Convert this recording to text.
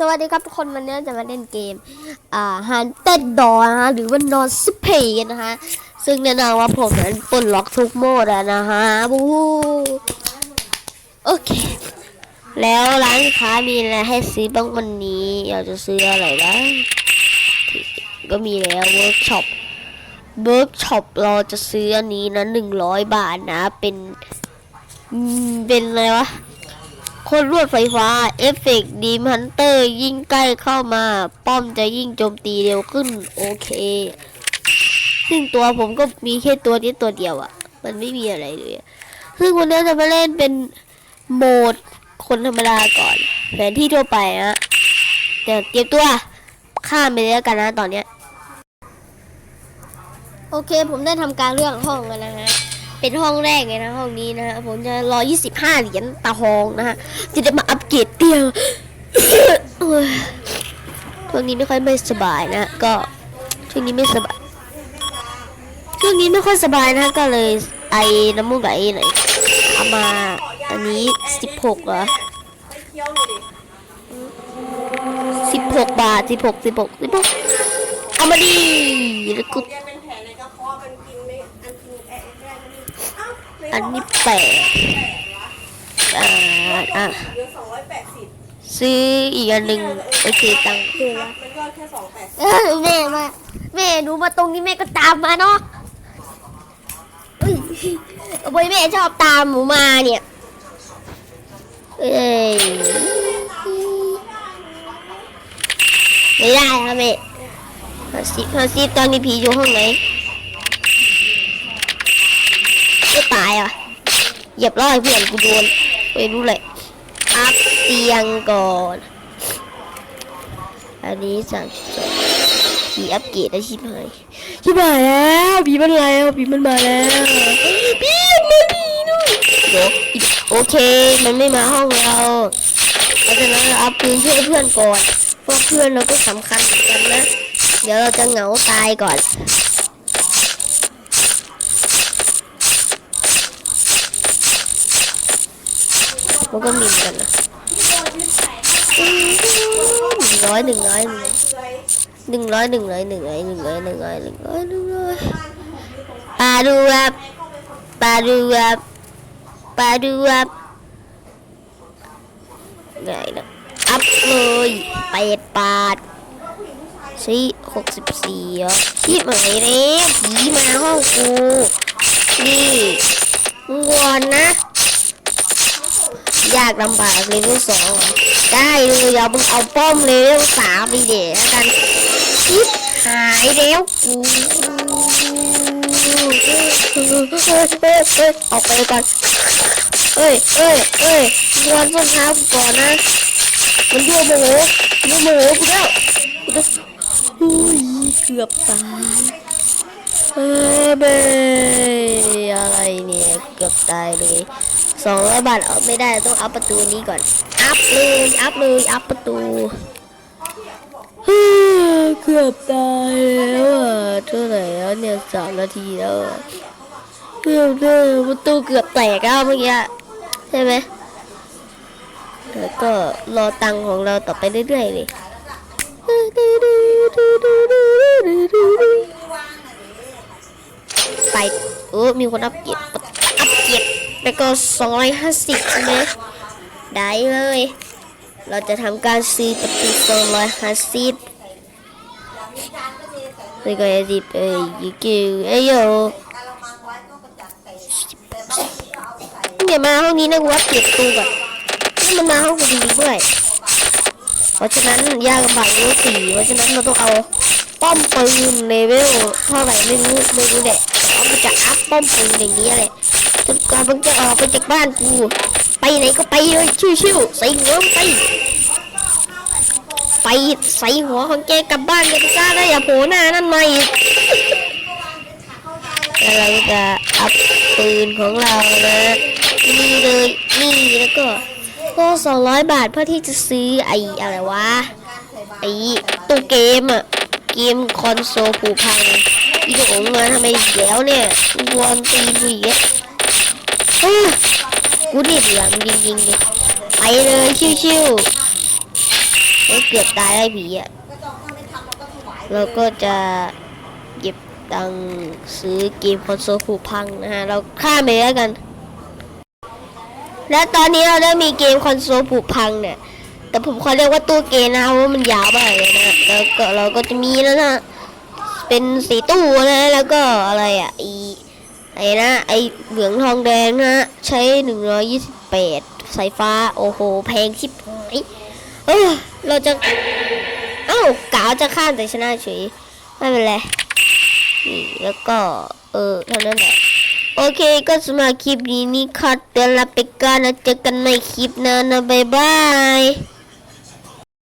สวัสดีครับทุกคนวันนี้จะมาเล่นเกม อ่าฮันเต็ดดอนะฮะหรือว่านอนซิเพย์กันนะฮะซึ่งแน่นอนว่าผมนั้นปลดล็อกทุกโหมดแล้วนะฮะบูโอเค แล้วร้านค้ามีอะไรให้ซื้อบ้างวันนี้อยากจะซื้ออะไรบ้างก็มีแล้วเวิร์กช็อปเวิร์กช็อปเราจะซื้ออันนี้นะหนึ่งร้อยบาทนะ เป็นเป็นอะไรวะ คนรวดไฟฟ้า เอฟเฟกต์ดีมฮันเตอร์ ยิ่งใกล้เข้ามา ป้อมจะยิ่งโจมตีเร็วขึ้น โอเค ซึ่งตัวผมก็มีแค่ตัวนี้ตัวเดียวอะ่ะ มันไม่มีอะไรเลย ซึ่งวันนี้จะมาเล่นเป็นโหมดคนธรรมดาก่อน แผนที่ทั่วไปนะแต่เตรียมตัวข้ามไปเลยแล้วกันนะตอนเนี้ย โอเค ผมได้ทำการเลือกห้องแล้วนะฮะ เป็นห้องแรกเลยนะห้องนี้นะฮะผมจะรอ25เหรียญตาทองนะฮะจะได้มาอัปเกรดเตียงช่วงนี้ไม่ค่อยไม่สบายนะก็ช่วงนี้ไม่สบายช่วงนี้ไม่ค่อยสบายนะก็เลยไอน้ำมูกไหลหน่อยเอามาอันนี้16เหรอ16 บาท 16 16 16เอามาดีแล้วก็ อันนี้แปดอ่าอะซื้ออีกอันหนึ่งโอเคตังค์คืองแปดเออแม่มาแม่หนูมาตรงนี้แม่ก็ตามมาเนาะโอ้ยแม่ชอบตามหนูมาเนี่ยเอ้ยไม่ได้ครับแม่ฮาซิฮาซิตอนนี้ผีอยู่ห้องไหน ก็ตายอะเหยียบร้อยเพื่อนกูโดนไปรู้เลยอัพเตียงก่อน อันนี้สั่งสองผีอัปเกรดได้ชิบหายชิบหายแล้วผีมันมาแล้วผีมันมาแล้วผีมันผีด้วยเดี๋ยวโอเคมันไม่มาห้องเราเพราะฉะนั้นเราเอาปืนช่วยเพื่อนก่อนเพราะเพื่อนเราก็สำคัญเหมือนกันนะ เดี๋ยวเราจะเหงาตายก่อน มันก็มีเหมือนกันนะหนึ่งร้อยหนึ่งร้อยหนึ่งร้อยหนึ่งร้อยหนึ่งร้อยหนึ่งร้อยหนึ่งร้อยหนึ่งร้อยหนึ่งร้อยหนึ่งร้อยปลาดูครับปลาดูครับปลาดูครับไงนะอัพเลยแปดบาทสี่หกสิบสี่อะชิบหายแล้วผีมาห้องกูนี่งวอนนะ ยากลำบากเลเวลสองอะได้เลยเอามึงเอาป้อมเลเวลสามไปเดี๋ยวกันชิบหายแล้วกูเอ้ยเอ้ยเอ้ยออกไปก่อนเอ้ยเอ้ยเอ้ยมวนส้นเท้ากูก่อนนะมันยั่วโมโหยั่วโมโหกูแล้วกูจะเกือบตาย เอ้ยเบยอะไรเนี่ยเกือบตายเลยสองร้อยบาทเอาไม่ได้ต้องอัพประตูนี้ก่อน อัพเลยอัพเลยอัพประตูเกือบตายแล้วอะเท่าไหร่แล้วเนี่ยสามนาทีแล้วเกือบเลยประตูเกือบแตกแล้วเมื่อกี้ใช่ไหมแล้วก็รอตังค์ของเราต่อไปเรื่อยๆเลย ออมีคนอัพเกียอัพเกียรแล้วก็สองร้อยห้าสิบใช่ไหมได้เลย เราจะทำการซื้อประตูสองร้อยห้าสิบนี่ก็จะดิบเอ้ยยิกิวเอ้ยโยอย่ามาห้องนี้นะกูวัดเก็บตู้ก่อนนี่มันมาห้องกูดีด้วยเพราะฉะนั้นยากลำบากเลเวลสี่เพราะฉะนั้นเราต้องเอาป้อมปืนเลเวลเท่าไหร่ไม่รู้ไม่รู้แหละ เอามาจะอัพป้อมปืนอย่างนี้แหละจนกว่ามึงจะออกไปจากบ้านกู ไปไหนก็ไปเลยชิวๆใส่หัวมึงไป ไปใส่หัวของแกกลับบ้านกันซะแล้วอย่าโผล่หน้านั่นมาอีกแล้วเราจะอัพปืนของเรานะนี่เลยนี่แล้วก็ก็สองร้อยบาทเพื่อที่จะซื้อไอ้อะไรวะไอ้ตู้เกมอะเกมคอนโซลผูพัง อีโดงมาทำไมอีกแล้วเนี่ยวอนตีนอีกแล้วเฮ้ยกูนี่เหลืองจริงๆดิไปเลยชิวๆก็เกือบตายได้ผีอะ เราก็จะเก็บตังซื้อเกมคอนโซลผูกพังนะฮะ เราข้ามไปแล้วกัน และตอนนี้เราได้มีเกมคอนโซลผูกพังเนี่ย แต่ผมขอเรียกว่าตู้เกมนะเพราะว่ามันยาวมากเลยนะ แล้วก็เราก็จะมีแล้วนะ เป็นสีตู้นะแล้วก็อะไรอะไอไอ้นะไอเหลืองทองแดงนะใช้หนึ่งร้อยี่สิบแปดสายฟ้า โอ้โห แพงชิบหายเออเราจะ เอ้ากาวจะข้ามแต่ชนะเฉยไม่เป็นไรนี่แล้วก็ เออเท่านั้นแหละโอเคก็สำหรับคลิปนี้นี่คัดเตือนลาไปก่อนแล้วเจอกันในคลิปหน้านะบ๊ายบาย